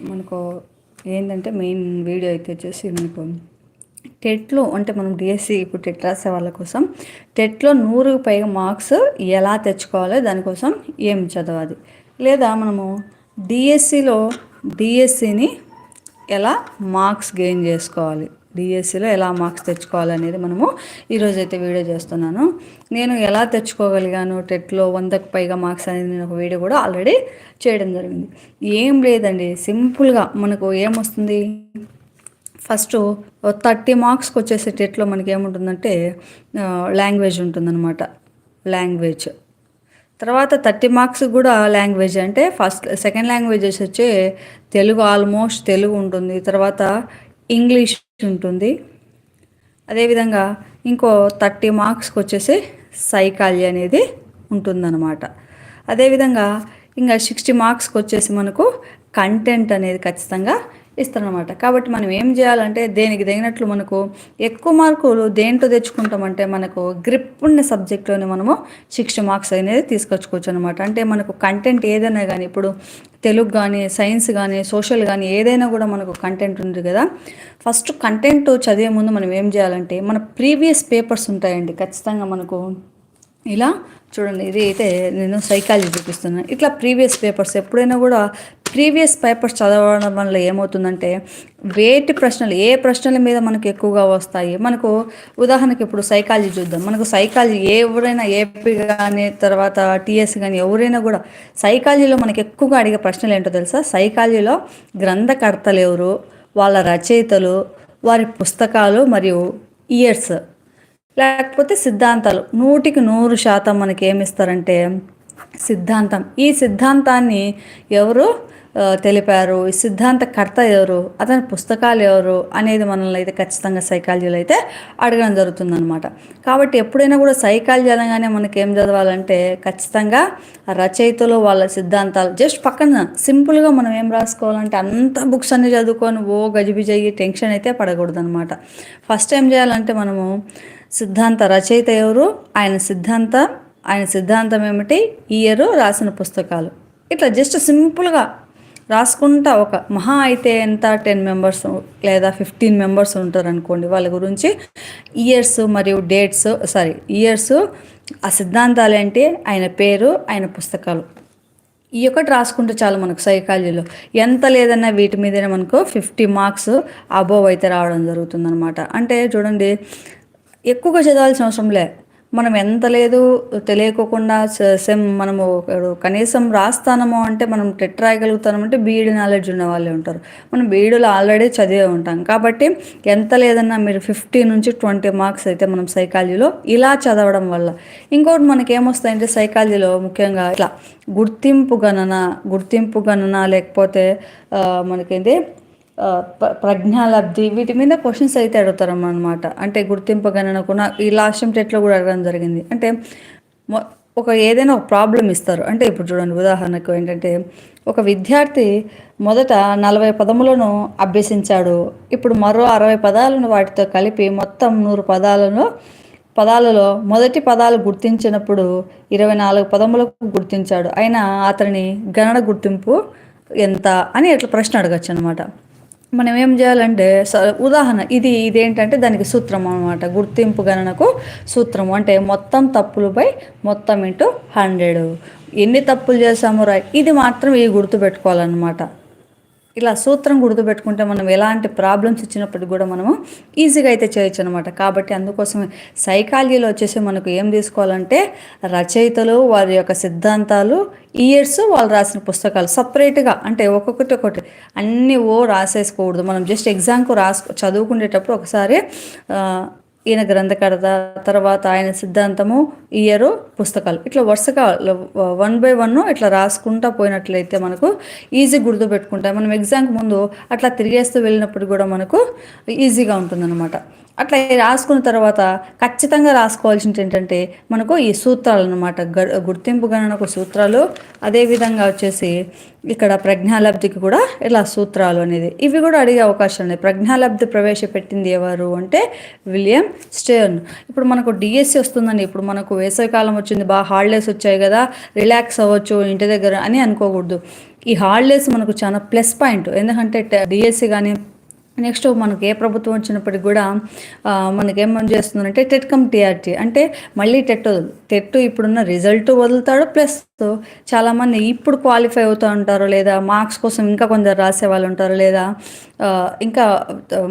మనకు ఏంటంటే main video అయితే వచ్చేసి మనకు టెట్లో అంటే మనం డిఎస్సి ఇప్పుడు టెట్ రాసే వాళ్ళ కోసం టెట్లో నూరుకు పైగా మార్క్స్ ఎలా తెచ్చుకోవాలి దానికోసం ఏం చదవాలి లేదా మనము డిఎస్సిలో డిఎస్సిని ఎలా మార్క్స్ గెయిన్ చేసుకోవాలి. డిఎస్సిలో ఎలా మార్క్స్ తెచ్చుకోవాలనేది మనము ఈరోజు అయితే వీడియో చేస్తున్నాను. నేను ఎలా తెచ్చుకోగలిగాను? టెట్లో వందకు పైగా మార్క్స్ అనేది నేను ఒక వీడియో కూడా ఆల్రెడీ చేయడం జరిగింది. ఏం లేదండి సింపుల్గా మనకు ఏమొస్తుంది? ఫస్ట్ థర్టీ మార్క్స్కి వచ్చేసి టెట్లో మనకి ఏముంటుందంటే లాంగ్వేజ్ ఉంటుందన్నమాట. లాంగ్వేజ్. తర్వాత థర్టీ మార్క్స్ కూడా లాంగ్వేజ్ అంటే ఫస్ట్ సెకండ్ లాంగ్వేజెస్ వచ్చి తెలుగు ఆల్మోస్ట్ తెలుగు ఉంటుంది. తర్వాత ఇంగ్లీష్ ఉంటుంది. అదేవిధంగా ఇంకో థర్టీ మార్క్స్కి వచ్చేసి సైకాలజీ అనేది ఉంటుందన్నమాట. అదేవిధంగా ఇంకా సిక్స్టీ మార్క్స్కి వచ్చేసి మనకు కంటెంట్ అనేది ఖచ్చితంగా ఇస్తారనమాట కాబట్టి మనం ఏం చేయాలంటే దేనికి తగినట్లు మనకు ఎక్కువ మార్కులు దేంట్లో తెచ్చుకుంటామంటే మనకు గ్రిప్ ఉన్న సబ్జెక్ట్లోనే మనము సిక్స్టీ మార్క్స్ అనేది తీసుకొచ్చుకోవచ్చు అనమాట అంటే మనకు కంటెంట్ ఏదైనా కానీ ఇప్పుడు తెలుగు కానీ సైన్స్ కానీ సోషల్ కానీ ఏదైనా కూడా మనకు కంటెంట్ ఉంది కదా. ఫస్ట్ కంటెంట్ చదివే ముందు మనం ఏం చేయాలంటే మన ప్రీవియస్ పేపర్స్ ఉంటాయండి. ఖచ్చితంగా మనకు ఇలా చూడండి ఇది అయితే నేను సైకాలజీ చూపిస్తున్నాను. ఇట్లా ప్రీవియస్ పేపర్స్ ఎప్పుడైనా కూడా ప్రీవియస్ పేపర్స్ చదవడం వల్ల ఏమవుతుందంటే వేటి ప్రశ్నలు ఏ ప్రశ్నల మీద మనకు ఎక్కువగా వస్తాయి? మనకు ఉదాహరణకి ఇప్పుడు సైకాలజీ చూద్దాం. మనకు సైకాలజీ ఎవరైనా ఏపీ కానీ తర్వాత టీఎస్ కానీ ఎవరైనా కూడా సైకాలజీలో మనకు ఎక్కువగా అడిగే ప్రశ్నలు ఏంటో తెలుసా? సైకాలజీలో గ్రంథకర్తలు ఎవరు? వాళ్ళ రచయితలు వారి పుస్తకాలు మరియు ఇయర్స్ లేకపోతే సిద్ధాంతాలు. నూటికి నూరు శాతం మనకి ఏమిస్తారంటే సిద్ధాంతం. ఈ సిద్ధాంతాన్ని ఎవరు తెలిపారు ఈ సిద్ధాంతకర్త ఎవరు? అతని పుస్తకాలు ఎవరు? అనేది మనల్ని అయితే ఖచ్చితంగా సైకాలజీలో అయితే అడగడం జరుగుతుందనమాట కాబట్టి ఎప్పుడైనా కూడా సైకాలజీ అనగానే మనకి ఏం చదవాలంటే ఖచ్చితంగా రచయితలు వాళ్ళ సిద్ధాంతాలు జస్ట్ పక్కన సింపుల్గా మనం ఏం రాసుకోవాలంటే అంత బుక్స్ అన్ని చదువుకొని ఓ గజిబిజయ్యి టెన్షన్ అయితే పడకూడదు అనమాట ఫస్ట్ ఏం చేయాలంటే మనము సిద్ధాంత రచయిత ఎవరు ఆయన సిద్ధాంత ఆయన సిద్ధాంతం ఏమిటి ఇయర్ రాసిన పుస్తకాలు. ఇట్లా జస్ట్ సింపుల్గా రాసుకుంటా ఒక మహా అయితే ఎంత? టెన్ మెంబర్స్ లేదా ఫిఫ్టీన్ మెంబర్స్ ఉంటారు అనుకోండి వాళ్ళ గురించి. ఇయర్స్ మరియు డేట్స్ సారీ ఇయర్స్ ఆ సిద్ధాంతాలు ఏంటి? ఆయన పేరు ఆయన పుస్తకాలు. ఈ ఒకటి రాసుకుంటే చాలు మనకు సైకాలజీలో. ఎంత లేదన్నా వీటి మీదనే మనకు ఫిఫ్టీ మార్క్స్ అబోవ్ అయితే రావడం జరుగుతుందనమాట అంటే చూడండి ఎక్కువగా చదవాల్సిన అవసరం లే. మనం ఎంత లేదు తెలియకోకుండా సెమ్ మనము కనీసం రాస్తానము అంటే మనం టెట్ రాయగలుగుతామంటే బీఈడి నాలెడ్జ్ ఉన్న వాళ్ళే ఉంటారు. మనం బీఈడీలో ఆల్రెడీ చదివే ఉంటాం. కాబట్టి ఎంత లేదన్నా మీరు ఫిఫ్టీ నుంచి ట్వంటీ మార్క్స్ అయితే మనం సైకాలజీలో ఇలా చదవడం వల్ల. ఇంకోటి మనకి ఏమొస్తాయంటే సైకాలజీలో ముఖ్యంగా ఇట్లా గుర్తింపు గణన గుర్తింపు గణన లేకపోతే మనకేంటి ప్రజ్ఞాలబ్ధి వీటి మీద క్వశ్చన్స్ అయితే అడుగుతారు అనమాట అంటే గుర్తింపు గణనకున్న ఈ లాస్ట్ టెట్లో కూడా అడగడం జరిగింది. అంటే ఒక ఏదైనా ఒక ప్రాబ్లం ఇస్తారు. అంటే ఇప్పుడు చూడండి ఉదాహరణకు ఏంటంటే ఒక విద్యార్థి మొదట నలభై పదములను అభ్యసించాడు. ఇప్పుడు మరో అరవై పదాలను వాటితో కలిపి మొత్తం నూరు పదాలను పదాలలో మొదటి పదాలు గుర్తించినప్పుడు ఇరవై నాలుగు పదములకు గుర్తించాడు. అయినా అతని గణన గుర్తింపు ఎంత అని ఇట్లా ప్రశ్న అడగచ్చు అనమాట మనం ఏం చేయాలంటే ఉదాహరణ ఇది ఇదేంటంటే దానికి సూత్రం అనమాట గుర్తింపు గణనకు సూత్రం. అంటే మొత్తం తప్పులపై మొత్తం ఇంటూ హండ్రెడ్. ఎన్ని తప్పులు చేసామో రా ఇది మాత్రం ఈ గుర్తుపెట్టుకోవాలన్నమాట ఇలా సూత్రం గుర్తుపెట్టుకుంటే మనం ఎలాంటి ప్రాబ్లమ్స్ ఇచ్చినప్పటికి కూడా మనము ఈజీగా అయితే చేయొచ్చు అనమాట కాబట్టి అందుకోసమే సైకాలజీలో వచ్చేసి మనకు ఏం తీసుకోవాలంటే రచయితలు వారి యొక్క సిద్ధాంతాలు ఇయర్స్ వాళ్ళు రాసిన పుస్తకాలు సపరేట్గా అంటే ఒక్కొక్కటి ఒకటి అన్నీ ఓ రాసేసుకోకూడదు. మనం జస్ట్ ఎగ్జామ్కు రాసు చదువుకునేటప్పుడు ఒకసారి ఈయన గ్రంథకర్త తర్వాత ఆయన సిద్ధాంతము ఇయరు పుస్తకాలు. ఇట్లా వరుసగా వన్ బై వన్ ఇట్లా రాసుకుంటా పోయినట్లయితే మనకు ఈజీ గుర్తుపెట్టుకుంటాయి మనం ఎగ్జామ్కి ముందు అట్లా తిరిగేస్తూ వెళ్ళినప్పుడు కూడా మనకు ఈజీగా ఉంటుందన్నమాట. అట్లా రాసుకున్న తర్వాత ఖచ్చితంగా రాసుకోవాల్సింది ఏంటంటే మనకు ఈ సూత్రాలు అనమాట గుర్తింపు గణనకు సూత్రాలు అదేవిధంగా వచ్చేసి ఇక్కడ ప్రజ్ఞాలబ్ధికి కూడా ఇలా సూత్రాలు అనేది. ఇవి కూడా అడిగే అవకాశం ఉంది ప్రజ్ఞాలబ్ధి ప్రవేశపెట్టింది ఎవరు అంటే విలియం స్టేర్న్. ఇప్పుడు మనకు డిఎస్సి వస్తుందండి. ఇప్పుడు మనకు వేసవికాలం వచ్చింది. బాగా హాలిడేస్ వచ్చాయి కదా. రిలాక్స్ అవ్వచ్చు ఇంటి దగ్గర అని అనుకోకూడదు. ఈ హాలిడేస్ మనకు చాలా ప్లస్ పాయింట్. ఎందుకంటే డిఎస్సి కానీ నెక్స్ట్ మనకి ఏ ప్రభుత్వం వచ్చినప్పటికి కూడా మనకి చేస్తుందంటే టెట్ కమ్ టీఆర్టీ. అంటే మళ్ళీ టెట్ వదలు. టెట్ ఇప్పుడున్న రిజల్ట్ వదులుతాడు ప్లస్ చాలామంది ఇప్పుడు క్వాలిఫై అవుతూ ఉంటారు లేదా మార్క్స్ కోసం ఇంకా కొందరు రాసే వాళ్ళు ఉంటారు లేదా ఇంకా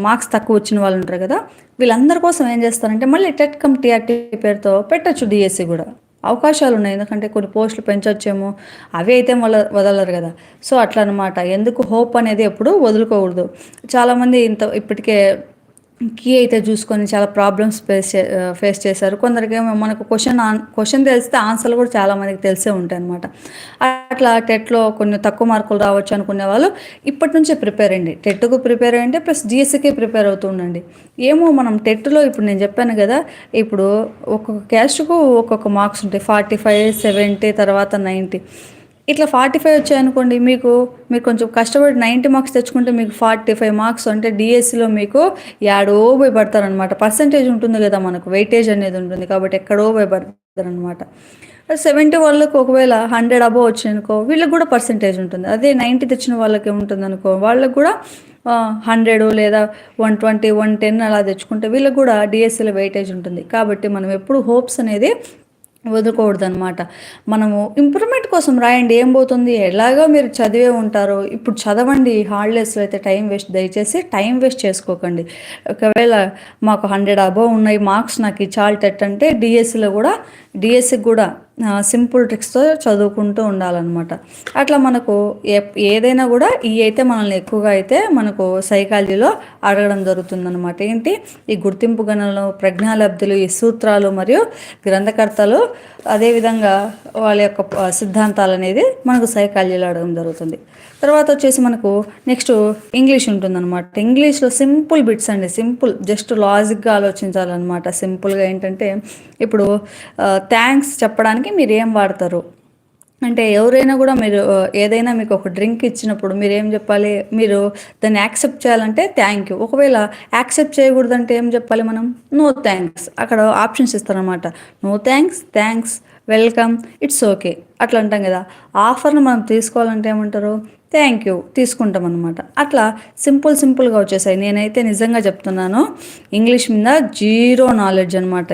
మార్క్స్ తక్కువ వచ్చిన వాళ్ళు ఉంటారు కదా వీళ్ళందరి కోసం ఏం చేస్తారంటే మళ్ళీ టెట్ కమ్ టీఆర్టీ పేరుతో పెట్టచ్చు డిఎస్సి కూడా. అవకాశాలు ఉన్నాయి ఎందుకంటే కొన్ని పోస్టులు పెంచొచ్చేమో అవి అయితే వల వదలరు కదా. సో అట్లా అనమాట ఎందుకు హోప్ అనేది ఎప్పుడు వదులుకోకూడదు. చాలామంది ఇంత ఇప్పటికే కీ అయితే చూసుకొని చాలా ప్రాబ్లమ్స్ ఫేస్ ఫేస్ చేశారు. కొందరికి మనకు క్వశ్చన్ క్వశ్చన్ తెలిస్తే ఆన్సర్లు కూడా చాలా మందికి తెలిసే ఉంటాయి అనమాట అట్లా టెట్లో కొన్ని తక్కువ మార్కులు రావచ్చు అనుకునే వాళ్ళు ఇప్పటి నుంచే ప్రిపేర్ అయ్యండి. టెట్కు ప్రిపేర్ అయ్యండి ప్లస్ జిఎస్సికి ప్రిపేర్ అవుతుండండి ఏమో మనం టెట్లో ఇప్పుడు నేను చెప్పాను కదా ఇప్పుడు ఒక్కొక్క క్యాస్ట్కు ఒక్కొక్క మార్క్స్ ఉంటాయి. ఫార్టీ ఫైవ్ సెవెంటీ తర్వాత నైంటీ ఇట్లా ఫార్టీ ఫైవ్ వచ్చాయనుకోండి మీకు మీరు కొంచెం కష్టపడి నైంటీ మార్క్స్ తెచ్చుకుంటే మీకు ఫార్టీ ఫైవ్ మార్క్స్ అంటే డిఎస్సిలో మీకు యాడో భయపడతారనమాట. పడతారనమాట పర్సంటేజ్ ఉంటుంది కదా మనకు వెయిటేజ్ అనేది ఉంటుంది కాబట్టి ఎక్కడో భయపడతారనమాట. పడతారనమాట సెవెంటీ వాళ్ళకి ఒకవేళ హండ్రెడ్ అబోవ్ వచ్చాయనుకో వీళ్ళకి కూడా పర్సంటేజ్ ఉంటుంది. అదే నైంటీ తెచ్చిన వాళ్ళకి ఏముంటుంది అనుకో వాళ్ళకి కూడా హండ్రెడ్ లేదా వన్ ట్వంటీ వన్ టెన్ అలా తెచ్చుకుంటే వీళ్ళకి కూడా డిఎస్సిలో వెయిటేజ్ ఉంటుంది. కాబట్టి మనం ఎప్పుడు హోప్స్ అనేది వదులుకోకూడదు అనమాట మనము ఇంప్రూవ్మెంట్ కోసం రాయండి ఏం పోతుంది ఎలాగో మీరు చదివే ఉంటారో. ఇప్పుడు చదవండి హాలిడేస్లో అయితే టైం వేస్ట్. దయచేసి టైం వేస్ట్ చేసుకోకండి. ఒకవేళ మాకు హండ్రెడ్ అబవ్ ఉన్నాయి మార్క్స్ నాకు ఈ అంటే డిఎస్సిలో కూడా డిఎస్సికి కూడా సింపుల్ ట్రిక్స్తో చదువుకుంటూ ఉండాలన్నమాట. అట్లా మనకు ఏ ఏదైనా కూడా ఈ అయితే మనల్ని ఎక్కువగా అయితే మనకు సైకాలజీలో అడగడం జరుగుతుందన్నమాట. ఏంటి? ఈ గుర్తింపు గణనలు ప్రజ్ఞాలబ్ధులు ఈ సూత్రాలు మరియు గ్రంథకర్తలు అదేవిధంగా వాళ్ళ యొక్క సిద్ధాంతాలు అనేది మనకు సైకాలజీలో అడగడం జరుగుతుంది. తర్వాత వచ్చేసి మనకు నెక్స్ట్ ఇంగ్లీష్ ఉంటుందన్నమాట. ఇంగ్లీష్లో సింపుల్ బిట్స్ అండి. సింపుల్ జస్ట్ లాజిక్గా ఆలోచించాలన్నమాట. సింపుల్గా ఏంటంటే ఇప్పుడు థ్యాంక్స్ చెప్పడానికి మీరు ఏం వాడతారు? అంటే ఎవరైనా కూడా మీరు ఏదైనా మీకు ఒక డ్రింక్ ఇచ్చినప్పుడు మీరు ఏం చెప్పాలి? మీరు దాన్ని యాక్సెప్ట్ చేయాలంటే థ్యాంక్ యూ. ఒకవేళ యాక్సెప్ట్ చేయకూడదంటే ఏం చెప్పాలి మనం? No thanks. అక్కడ ఆప్షన్స్ ఇస్తారనమాట no thanks thanks welcome it's okay. అట్లా అంటాం కదా. ఆఫర్ను మనం తీసుకోవాలంటే ఏమంటారు? Thank you. తీసుకుంటాం అనమాట అట్లా సింపుల్ సింపుల్గా వచ్చేసాయి. నేనైతే నిజంగా చెప్తున్నాను. ఇంగ్లీష్ మీద జీరో నాలెడ్జ్ అనమాట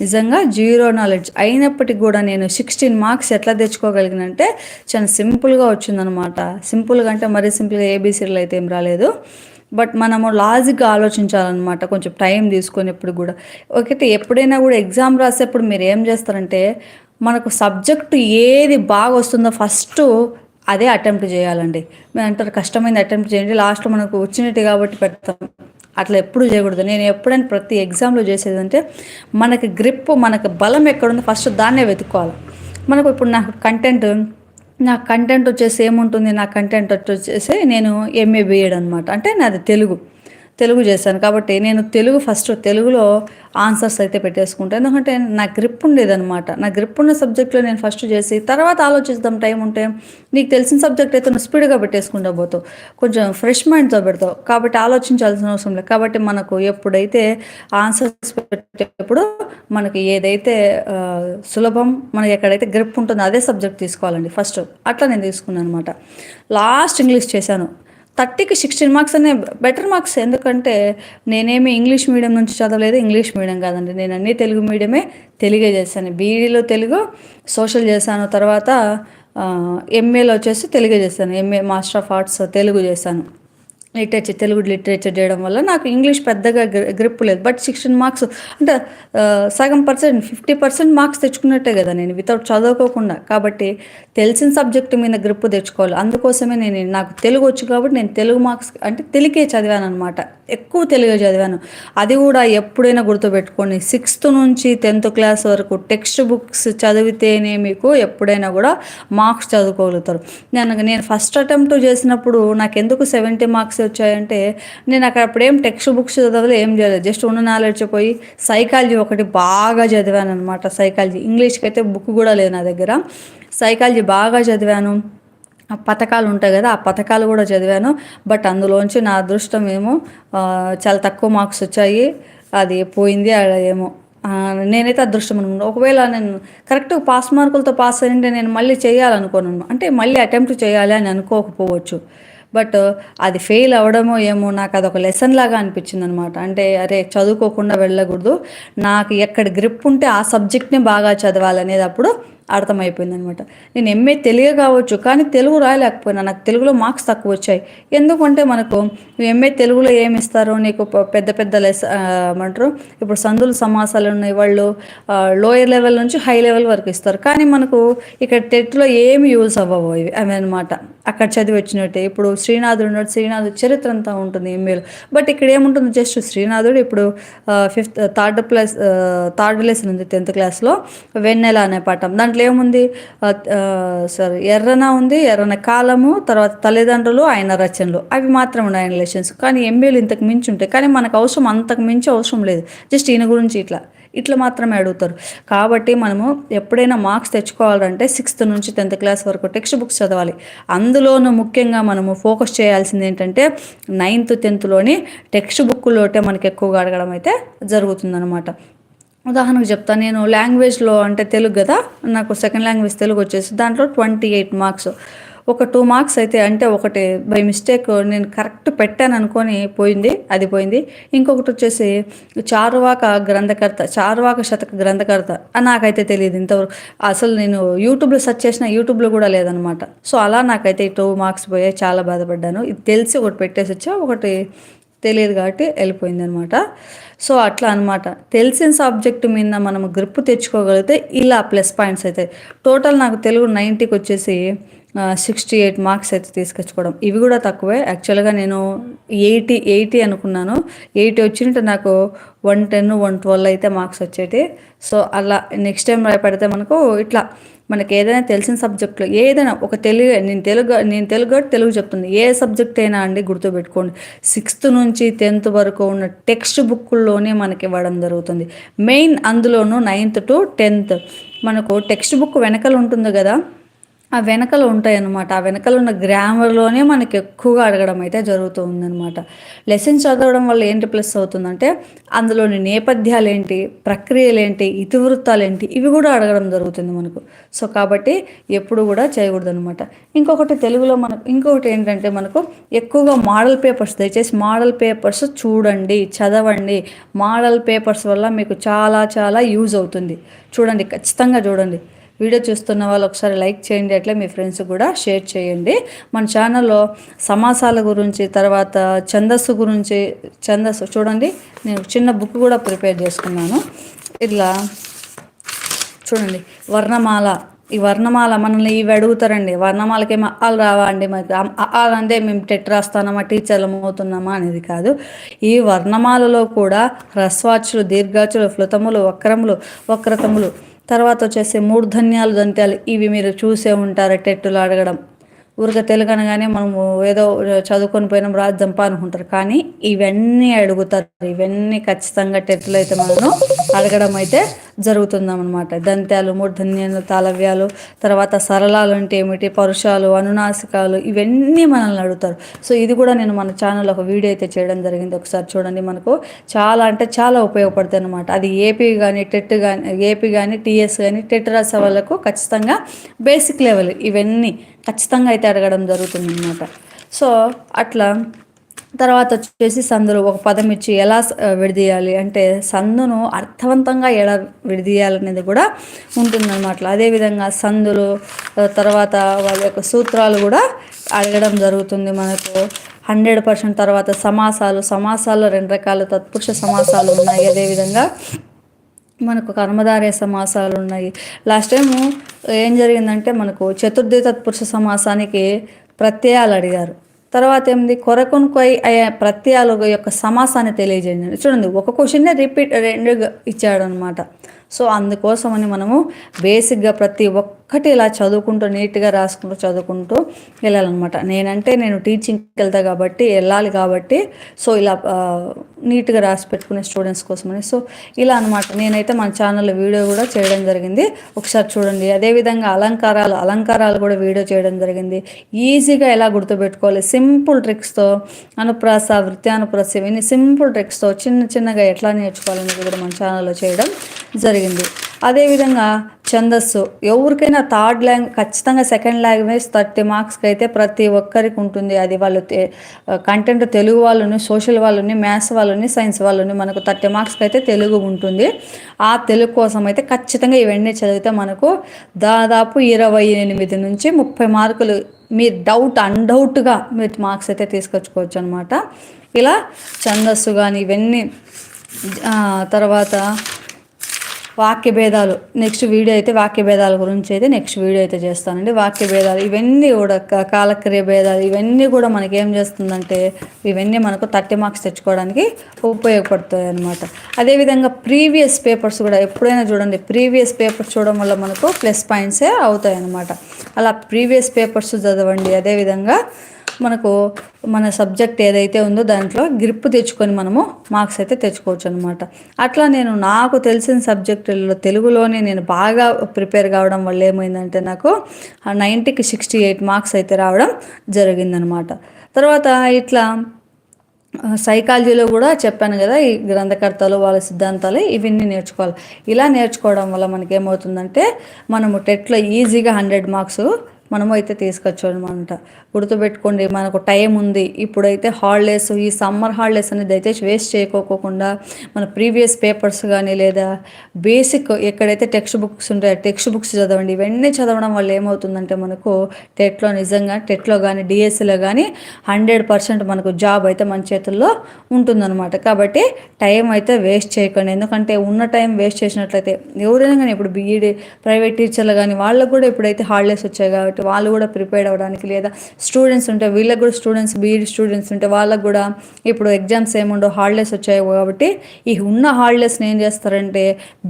నిజంగా జీరో నాలెడ్జ్ అయినప్పటికీ కూడా నేను సిక్స్టీన్ మార్క్స్ ఎట్లా తెచ్చుకోగలిగినంటే చాలా సింపుల్గా వచ్చిందనమాట సింపుల్గా అంటే మరీ సింపుల్గా ఏబీసీలు అయితే ఏం రాలేదు. బట్ మనము లాజిక్గా ఆలోచించాలన్నమాట. కొంచెం టైం తీసుకొని ఎప్పుడు కూడా. ఒకటి ఎప్పుడైనా కూడా ఎగ్జామ్ రాసేప్పుడు మీరు ఏం చేస్తారంటే మనకు సబ్జెక్టు ఏది బాగా వస్తుందో ఫస్ట్ అదే అటెంప్ట్ చేయాలండి. మేము అంటారు కష్టమైంది అటెంప్ట్ చేయండి లాస్ట్లో మనకు వచ్చినట్టు కాబట్టి పెడతాం. అట్లా ఎప్పుడు చేయకూడదు. నేను ఎప్పుడైనా ప్రతి ఎగ్జామ్లో చేసేది అంటే మనకి గ్రిప్ మనకి బలం ఎక్కడుందో ఫస్ట్ దాన్నే వెతుక్కోవాలి. మనకు ఇప్పుడు నాకు కంటెంట్ నా కంటెంట్ వచ్చేసి ఏముంటుంది? నా కంటెంట్ వచ్చేసి నేను ఎంఏ బిఎడ్ అనమాట. అంటే నాది తెలుగు. తెలుగు చేశాను. కాబట్టి నేను తెలుగు ఫస్ట్ తెలుగులో ఆన్సర్స్ అయితే పెట్టేసుకుంటాను ఎందుకంటే నా గ్రిప్ ఉండేదనమాట నా గ్రిప్ ఉన్న సబ్జెక్ట్లో నేను ఫస్ట్ చేసి తర్వాత ఆలోచిద్దాం టైం ఉంటే నీకు తెలిసిన సబ్జెక్ట్ అయితే నువ్వు స్పీడ్గా పెట్టేసుకుంటా పోతావు. కొంచెం ఫ్రెష్ మైండ్తో పెడతావు. కాబట్టి ఆలోచించాల్సిన అవసరం లేదు. కాబట్టి మనకు ఎప్పుడైతే ఆన్సర్స్ పెట్టేటప్పుడు మనకి ఏదైతే సులభం మనకి ఎక్కడైతే గ్రిప్ ఉంటుందో అదే సబ్జెక్ట్ తీసుకోవాలండి ఫస్ట్. అట్లా నేను తీసుకున్నాను అనమాట లాస్ట్ ఇంగ్లీష్ చేశాను. థర్టీకి సిక్స్టీన్ మార్క్స్ అనే బెటర్ మార్క్స్ ఎందుకంటే నేనేమి ఇంగ్లీష్ మీడియం నుంచి చదవలేదు ఇంగ్లీష్ మీడియం కాదండి. నేను అన్ని తెలుగు మీడియమే తెలుగే చేశాను. బీఈడీలో తెలుగు సోషల్ చేశాను తర్వాత ఎంఏలో వచ్చేసి తెలుగే చేశాను. MA master of arts Telugu చేశాను. లిటరేచర్ తెలుగు లిటరేచర్ చేయడం వల్ల నాకు ఇంగ్లీష్ పెద్దగా గ్రిప్ లేదు. బట్ సిక్స్టీన్ మార్క్స్ అంటే సగం పర్సెంట్ ఫిఫ్టీ పర్సెంట్ మార్క్స్ తెచ్చుకున్నట్టే కదా నేను. వితౌట్ చదువుకోకుండా. కాబట్టి తెలిసిన సబ్జెక్ట్ మీద గ్రిప్ తెచ్చుకోవాలి. అందుకోసమే నేను నాకు తెలుగు వచ్చు కాబట్టి నేను తెలుగు మార్క్స్ అంటే తెలుగే చదివాను అనమాట ఎక్కువ తెలుగు చదివాను. అది కూడా ఎప్పుడైనా గుర్తుపెట్టుకోండి. సిక్స్త్ నుంచి టెన్త్ క్లాస్ వరకు టెక్స్ట్ బుక్స్ చదివితేనే మీకు ఎప్పుడైనా కూడా మార్క్స్ చదువుకోగలుగుతారు. నేను నేను ఫస్ట్ అటెంప్ట్ చేసినప్పుడు నాకు ఎందుకు సెవెంటీ మార్క్స్ వచ్చాయంటే నేను అక్కడ అప్పుడేం టెక్స్ట్ బుక్స్ చదవలేదు ఏం చేయలేదు జస్ట్ ఉన్న నాలెడ్జ్ పోయి సైకాలజీ ఒకటి బాగా చదివాను అనమాట సైకాలజీ. ఇంగ్లీష్కి అయితే బుక్ కూడా లేదు నా దగ్గర. సైకాలజీ బాగా చదివాను. ఆ పథకాలు ఉంటాయి కదా ఆ పథకాలు కూడా చదివాను. బట్ అందులోంచి నా అదృష్టం ఏమో చాలా తక్కువ మార్క్స్ వచ్చాయి. అది పోయింది ఏమో. నేనైతే అదృష్టం అనుకున్నాను ఒకవేళ నేను కరెక్ట్ పాస్ మార్కులతో పాస్ అయ్యింటే నేను మళ్ళీ చేయాలనుకోను. అంటే మళ్ళీ అటెంప్ట్ చేయాలి అని అనుకోకపోవచ్చు. బట్ uh, అది ఫెయిల్ అవ్వడమో ఏమో నాకు అదొక లెసన్ లాగా అనిపించింది అనమాట అంటే అరే చదువుకోకుండా వెళ్ళకూడదు. నాకు ఎక్కడ గ్రిప్ ఉంటే ఆ సబ్జెక్ట్ని బాగా చదవాలనేది అప్పుడు అర్థమైపోయింది అనమాట నేను ఎంఏ తెలుగు కావచ్చు కానీ తెలుగు రాయలేకపోయినా. నాకు తెలుగులో మార్క్స్ తక్కువ వచ్చాయి ఎందుకంటే మనకు ఎంఏ తెలుగులో ఏమి ఇస్తారు నీకు పెద్ద పెద్ద లెస్ ఆ, ఏమంటారు? ఇప్పుడు సందులు సమాసాలు ఉన్నాయి. వాళ్ళు లోయర్ లెవెల్ నుంచి హై లెవెల్ వరకు ఇస్తారు. కానీ మనకు ఇక్కడ టెట్లో ఏమి యూజ్ అవ్వవు ఇవి అవి అనమాట అక్కడ చదివి వచ్చినట్టే. ఇప్పుడు శ్రీనాథుడు ఉన్నాడు శ్రీనాథుడు చరిత్ర అంతా ఉంటుంది ఎంఏలో బట్ ఇక్కడ ఏముంటుంది? జస్ట్ శ్రీనాథుడు ఇప్పుడు fifth third plus third lesson ఉంది టెన్త్ క్లాస్లో వెన్నెల అనే పాఠం. దాంట్లో ఏముంది? సారీ ఎర్రన ఉంది ఎర్రన కాలము తర్వాత తల్లిదండ్రులు ఆయన రచనలు. అవి మాత్రం ఉన్నాయి ఆయన లెసన్స్ కానీ ఎంఏలు ఇంతకు మించి ఉంటాయి కానీ మనకు అవసరం అంతకు మించి అవసరం లేదు. జస్ట్ ఈయన గురించి ఇట్లా. ఇట్లా మాత్రమే అడుగుతారు. కాబట్టి మనము ఎప్పుడైనా మార్క్స్ తెచ్చుకోవాలంటే సిక్స్త్ నుంచి టెన్త్ క్లాస్ వరకు టెక్స్ట్ బుక్స్ చదవాలి. అందులోనూ ముఖ్యంగా మనము ఫోకస్ చేయాల్సింది ఏంటంటే నైన్త్ టెన్త్లోని టెక్స్ట్ బుక్లోటే మనకి ఎక్కువగా అడగడం అయితే జరుగుతుందనమాట ఉదాహరణకు చెప్తాను నేను లాంగ్వేజ్లో అంటే తెలుగు కదా నాకు సెకండ్ లాంగ్వేజ్ తెలుగు వచ్చేసి దాంట్లో ట్వంటీ ఎయిట్ మార్క్స్. ఒక టూ మార్క్స్ అయితే అంటే ఒకటి బై మిస్టేక్ నేను కరెక్ట్ పెట్టాను అనుకొని పోయింది అది పోయింది. ఇంకొకటి వచ్చేసి చారువాక గ్రంథకర్త చారువాక శతక గ్రంథకర్త నాకైతే తెలియదు ఇంతవరకు. అసలు నేను యూట్యూబ్లో సెర్చ్ చేసిన యూట్యూబ్లో కూడా లేదనమాట సో అలా నాకైతే ఈ టూ మార్క్స్ పోయాయి చాలా బాధపడ్డాను. ఇది తెలిసి ఒకటి పెట్టేసి వచ్చా ఒకటి తెలియదు కాబట్టి వెళ్ళిపోయింది అనమాట సో అట్లా అనమాట తెలిసిన సబ్జెక్ట్ మీద మనం గ్రిప్ తెచ్చుకోగలిగితే ఇలా ప్లస్ పాయింట్స్ అయితే. టోటల్ నాకు తెలుగు నైంటీకి వచ్చేసి సిక్స్టీ ఎయిట్ మార్క్స్ అయితే తీసుకొచ్చుకోవడం. ఇవి కూడా తక్కువే. యాక్చువల్గా నేను ఎయిటీ ఎయిటీ అనుకున్నాను. ఎయిటీ వచ్చినట్టు నాకు వన్ టెన్ వన్ ట్వెల్వ్ అయితే మార్క్స్ వచ్చేటి. సో అలా నెక్స్ట్ టైం పెడితే మనకు ఇట్లా మనకి ఏదైనా తెలిసిన సబ్జెక్టులో ఏదైనా ఒక తెలుగు నేను తెలుగు నేను తెలుగు కాబట్టి తెలుగు చెప్తుంది. ఏ సబ్జెక్ట్ అయినా అండి గుర్తుపెట్టుకోండి. సిక్స్త్ నుంచి టెన్త్ వరకు ఉన్న టెక్స్ట్ బుక్లోనే మనకి ఇవ్వడం జరుగుతుంది. మెయిన్ అందులోనూ నైన్త్ టు టెన్త్ మనకు టెక్స్ట్ బుక్ వెనకలు ఉంటుంది కదా. ఆ వెనకలు ఉంటాయన్నమాట. ఆ వెనకలు ఉన్న గ్రామర్లోనే మనకి ఎక్కువగా అడగడం అయితే జరుగుతూ ఉందన్నమాట. లెసన్స్ చదవడం వల్ల ఏంటి ప్లస్ అవుతుందంటే అందులోని నేపథ్యాలు ఏంటి ప్రక్రియలు ఏంటి ఇతివృత్తాలు ఏంటి ఇవి కూడా అడగడం జరుగుతుంది మనకు. సో కాబట్టి ఎప్పుడు కూడా చేయకూడదు అనమాట ఇంకొకటి తెలుగులో మనకు ఇంకొకటి ఏంటంటే మనకు ఎక్కువగా మోడల్ పేపర్స్ దయచేసి మోడల్ పేపర్స్ చూడండి చదవండి. మోడల్ పేపర్స్ వల్ల మీకు చాలా చాలా యూజ్ అవుతుంది. చూడండి ఖచ్చితంగా చూడండి. వీడియో చూస్తున్న వాళ్ళు ఒకసారి లైక్ చేయండి అట్లే మీ ఫ్రెండ్స్ కూడా షేర్ చేయండి. మన ఛానల్లో సమాసాల గురించి తర్వాత ఛందస్సు గురించి ఛందస్సు చూడండి నేను చిన్న బుక్ కూడా ప్రిపేర్ చేసుకున్నాను. ఇట్లా చూడండి వర్ణమాల. ఈ వర్ణమాల మనల్ని ఇవి అడుగుతారండి వర్ణమాలకి ఏమో అలు రావా అండి మరి అంటే మేము టెట్ రాస్తానమా టీచర్లు అవుతున్నామా అనేది కాదు. ఈ వర్ణమాలలో కూడా హ్రస్వాచులు దీర్ఘాచులు ఫ్లుతములు వక్రములు వక్రతములు తర్వాత వచ్చేసి మూర్ధన్యాలు దంత్యాలు ఇవి మీరు చూసే ఉంటారు టెట్టులు అడగడం. ఊరిక తెలుగనగానే మనము ఏదో చదువుకొని పోయినాం రాజు అనుకుంటారు. కానీ ఇవన్నీ అడుగుతారు. ఇవన్నీ ఖచ్చితంగా టెట్లు అయితే మనము అడగడం అయితే జరుగుతుందన్నమాట. దంత్యాలు మూర్ధన్యాలు తాళవ్యాలు తర్వాత సరళాలు అంటే ఏమిటి పరుషాలు అనునాసికాలు ఇవన్నీ మనల్ని అడుగుతారు. సో ఇది కూడా నేను మన ఛానల్లో ఒక వీడియో అయితే చేయడం జరిగింది. ఒకసారి చూడండి మనకు. చాలా అంటే చాలా ఉపయోగపడుతుంది అనమాట అది ఏపీ కానీ టెట్ కానీ ఏపీ కానీ టీఎస్ కానీ టెట్ రాసే వాళ్ళకు ఖచ్చితంగా బేసిక్ లెవెల్ ఇవన్నీ ఖచ్చితంగా అయితే అడగడం జరుగుతుంది అనమాట సో అట్లా తర్వాత వచ్చేసి సందులు ఒక పదం ఇచ్చి ఎలా విడదీయాలి అంటే సందును అర్థవంతంగా ఎలా విడదీయాలనేది కూడా ఉంటుందన్నమాట. అదేవిధంగా సందులు తర్వాత వాళ్ళ యొక్క సూత్రాలు కూడా అడగడం జరుగుతుంది మనకు. హండ్రెడ్ పర్సెంట్ తర్వాత సమాసాలు సమాసాల్లో రెండు రకాల తత్పురుష సమాసాలు ఉన్నాయి. అదేవిధంగా మనకు కర్మధారయ సమాసాలు ఉన్నాయి. లాస్ట్ టైము ఏం జరిగిందంటే మనకు చతుర్థి తత్పురుష సమాసానికి ప్రత్యయాలు అడిగారు. తర్వాత ఏంది కొరకొనుకై అయ్యే ప్రత్యయాల యొక్క సమాసాన్ని తెలియజేయండి. చూడండి ఒక క్వశ్చన్నే రిపీట్ రెండు ఇచ్చాడు అనమాట సో అందుకోసమని మనము బేసిక్గా ప్రతి ఒక్కటి ఇలా చదువుకుంటూ నీట్గా రాసుకుంటూ చదువుకుంటూ వెళ్ళాలన్నమాట. నేనంటే నేను టీచింగ్కి వెళ్తా కాబట్టి వెళ్ళాలి కాబట్టి సో ఇలా నీట్గా రాసి పెట్టుకునే స్టూడెంట్స్ కోసమని. సో ఇలా అనమాట నేనైతే మన ఛానల్లో వీడియో కూడా చేయడం జరిగింది. ఒకసారి చూడండి. అదేవిధంగా అలంకారాలు అలంకారాలు కూడా వీడియో చేయడం జరిగింది. ఈజీగా ఎలా గుర్తుపెట్టుకోవాలి? సింపుల్ ట్రిక్స్తో అనుప్రాస వృత్యానుప్రాస ఇవన్నీ సింపుల్ ట్రిక్స్తో చిన్న చిన్నగా ఎట్లా నేర్చుకోవాలని కూడా మన ఛానల్లో చేయడం జరిగింది. అదేవిధంగా ఛందస్సు. ఎవరికైనా థర్డ్ లాంగ్వేజ్ ఖచ్చితంగా సెకండ్ లాంగ్వేజ్ థర్టీ మార్క్స్కి అయితే ప్రతి ఒక్కరికి ఉంటుంది. అది వాళ్ళు కంటెంట్ తెలుగు వాళ్ళని సోషల్ వాళ్ళని మ్యాథ్స్ వాళ్ళని సైన్స్ వాళ్ళని మనకు థర్టీ మార్క్స్కి అయితే తెలుగు ఉంటుంది. ఆ తెలుగు కోసం అయితే ఖచ్చితంగా ఇవన్నీ చదివితే మనకు దాదాపు ఇరవై ఎనిమిది నుంచి ముప్పై మార్కులు మీ డౌట్ అన్డౌట్గా మీరు మార్క్స్ అయితే తీసుకొచ్చుకోవచ్చు అనమాట ఇలా ఛందస్సు కానీ ఇవన్నీ తర్వాత వాక్య భేదాలు. నెక్స్ట్ వీడియో అయితే వాక్య భేదాల గురించి అయితే నెక్స్ట్ వీడియో అయితే చేస్తానండి. వాక్య భేదాలు ఇవన్నీ కూడా కాలక్రియ భేదాలు ఇవన్నీ కూడా మనకి ఏం చేస్తుందంటే ఇవన్నీ మనకు థర్టీ మార్క్స్ తెచ్చుకోవడానికి ఉపయోగపడుతాయి అనమాట అదేవిధంగా ప్రీవియస్ పేపర్స్ కూడా ఎప్పుడైనా చూడండి ప్రీవియస్ పేపర్స్ చూడడం వల్ల మనకు ప్లస్ పాయింట్సే అవుతాయి అనమాట అలా ప్రీవియస్ పేపర్స్ చదవండి. అదేవిధంగా మనకు మన సబ్జెక్ట్ ఏదైతే ఉందో దాంట్లో గ్రిప్ తెచ్చుకొని మనము మార్క్స్ అయితే తెచ్చుకోవచ్చు అనమాట అట్లా నేను నాకు తెలిసిన సబ్జెక్టులలో తెలుగులోనే నేను బాగా ప్రిపేర్ కావడం వల్ల ఏమైందంటే నాకు నైంటీకి సిక్స్టీ ఎయిట్ మార్క్స్ అయితే రావడం జరిగిందనమాట. తర్వాత ఇట్లా సైకాలజీలో కూడా చెప్పాను కదా ఈ గ్రంథకర్తలు వాళ్ళ సిద్ధాంతాలు ఇవన్నీ నేర్చుకోవాలి. ఇలా నేర్చుకోవడం వల్ల మనకేమవుతుందంటే మనము టెట్లో ఈజీగా హండ్రెడ్ మార్క్స్ మనము అయితే తీసుకొచ్చామన్నమాట గుర్తుపెట్టుకోండి మనకు టైం ఉంది. ఇప్పుడైతే హాలిడేస్ ఈ సమ్మర్ హాలిడేస్ అనేది అయితే వేస్ట్ చేయకోకుండా మన ప్రీవియస్ పేపర్స్ కానీ లేదా బేసిక్ ఎక్కడైతే టెక్స్ట్ బుక్స్ ఉంటాయో టెక్స్ట్ బుక్స్ చదవండి. ఇవన్నీ చదవడం వల్ల ఏమవుతుందంటే మనకు టెట్లో నిజంగా టెట్లో కానీ డిఎస్సిలో కానీ హండ్రెడ్ పర్సెంట్ మనకు జాబ్ అయితే మన చేతుల్లో ఉంటుందన్నమాట కాబట్టి టైం అయితే వేస్ట్ చేయకండి. ఎందుకంటే ఉన్న టైం వేస్ట్ చేసినట్లయితే ఎవరైనా కానీ ఇప్పుడు బీఈడి ప్రైవేట్ టీచర్లు కానీ వాళ్ళకు కూడా ఇప్పుడైతే హాలిడేస్ వచ్చాయి కాబట్టి కాబట్టి వాళ్ళు కూడా ప్రిపేర్ అవ్వడానికి లేదా స్టూడెంట్స్ ఉంటే వీళ్ళకి కూడా స్టూడెంట్స్ బీఈడి స్టూడెంట్స్ ఉంటే వాళ్ళకు కూడా ఇప్పుడు ఎగ్జామ్స్ ఏముండో హాలిడేస్ వచ్చాయి కాబట్టి ఈ ఉన్న హాలిడేస్ని ఏం చేస్తారంటే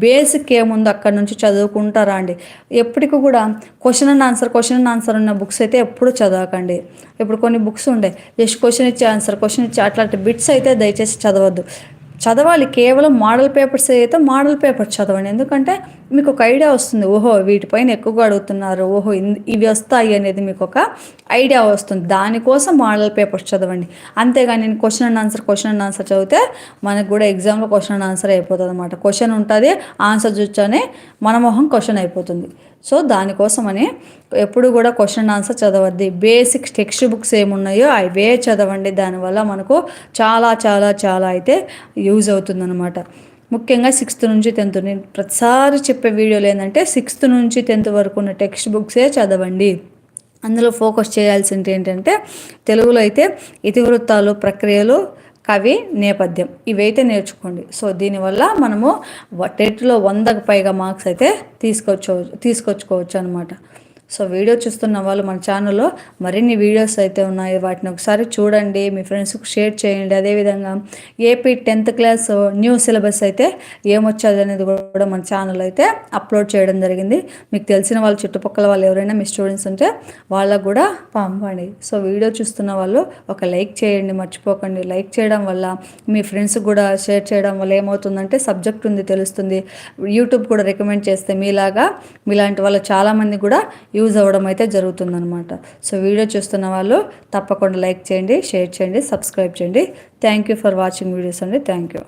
బేసిక్ ఏముందో అక్కడ నుంచి చదువుకుంటారా అండి? ఎప్పటికీ కూడా question and answer question and answer ఉన్న బుక్స్ అయితే ఎప్పుడు చదవకండి. ఇప్పుడు కొన్ని బుక్స్ ఉండే జస్ట్ క్వశ్చన్ ఇచ్చే ఆన్సర్ క్వశ్చన్ ఇచ్చే అట్లాంటి బిట్స్ అయితే దయచేసి చదవద్దు. చదవాలి కేవలం మోడల్ పేపర్స్ అయితే మోడల్ పేపర్స్ చదవండి. ఎందుకంటే మీకు ఒక ఐడియా వస్తుంది. ఓహో వీటిపైన ఎక్కువగా అడుగుతున్నారు. ఓహో ఇవి వస్తాయి అనేది మీకు ఒక ఐడియా వస్తుంది. దానికోసం మోడల్ పేపర్స్ చదవండి. అంతేగాని నేను question and answer question and answer చదివితే మనకు కూడా ఎగ్జామ్లో క్వశ్చన్ అండ్ ఆన్సర్ అయిపోతుంది అనమాట క్వశ్చన్ ఉంటుంది ఆన్సర్ చూచానే మన మొహం క్వశ్చన్ అయిపోతుంది. సో దానికోసమని ఎప్పుడు కూడా క్వశ్చన్ ఆన్సర్ చదవద్ది. బేసిక్ టెక్స్ట్ బుక్స్ ఏమున్నాయో అవే చదవండి. దానివల్ల మనకు చాలా చాలా చాలా అయితే యూజ్ అవుతుందన్నమాట. ముఖ్యంగా సిక్స్త్ నుంచి టెన్త్ నేను ప్రతిసారి చెప్పే వీడియోలు ఏంటంటే సిక్స్త్ నుంచి టెన్త్ వరకు ఉన్న టెక్స్ట్ బుక్సే చదవండి. అందులో ఫోకస్ చేయాల్సింది ఏంటంటే తెలుగులో అయితే ఇతివృత్తాలు ప్రక్రియలు కవి నేపథ్యం. ఇవైతే నేర్చుకోండి. సో దీనివల్ల మనము టెట్లో వందకు పైగా మార్క్స్ అయితే తీసుకొచ్చు తీసుకొచ్చుకోవచ్చు అనమాట సో వీడియో చూస్తున్న వాళ్ళు మన ఛానల్లో మరిన్ని వీడియోస్ అయితే ఉన్నాయి. వాటిని ఒకసారి చూడండి మీ ఫ్రెండ్స్కి షేర్ చేయండి. అదేవిధంగా AP tenth class new syllabus అయితే ఏమొచ్చేది అనేది కూడా మన ఛానల్ అయితే అప్లోడ్ చేయడం జరిగింది. మీకు తెలిసిన వాళ్ళు చుట్టుపక్కల వాళ్ళు ఎవరైనా మీ స్టూడెంట్స్ ఉంటే వాళ్ళకు కూడా పంపండి. సో వీడియో చూస్తున్న వాళ్ళు ఒక లైక్ చేయండి మర్చిపోకండి. లైక్ చేయడం వల్ల మీ ఫ్రెండ్స్కి కూడా షేర్ చేయడం వల్ల ఏమవుతుందంటే సబ్జెక్ట్ ఉంది తెలుస్తుంది. యూట్యూబ్ కూడా రికమెండ్ చేస్తే మీలాగా మీలాంటి వాళ్ళు చాలామంది కూడా యూజ్ అవ్వడం అయితే జరుగుతుందనమాట సో వీడియో చూస్తున్న వాళ్ళు తప్పకుండా లైక్ చేయండి షేర్ చేయండి సబ్స్క్రైబ్ చేయండి. Thank you for watching videos అండి. Thank you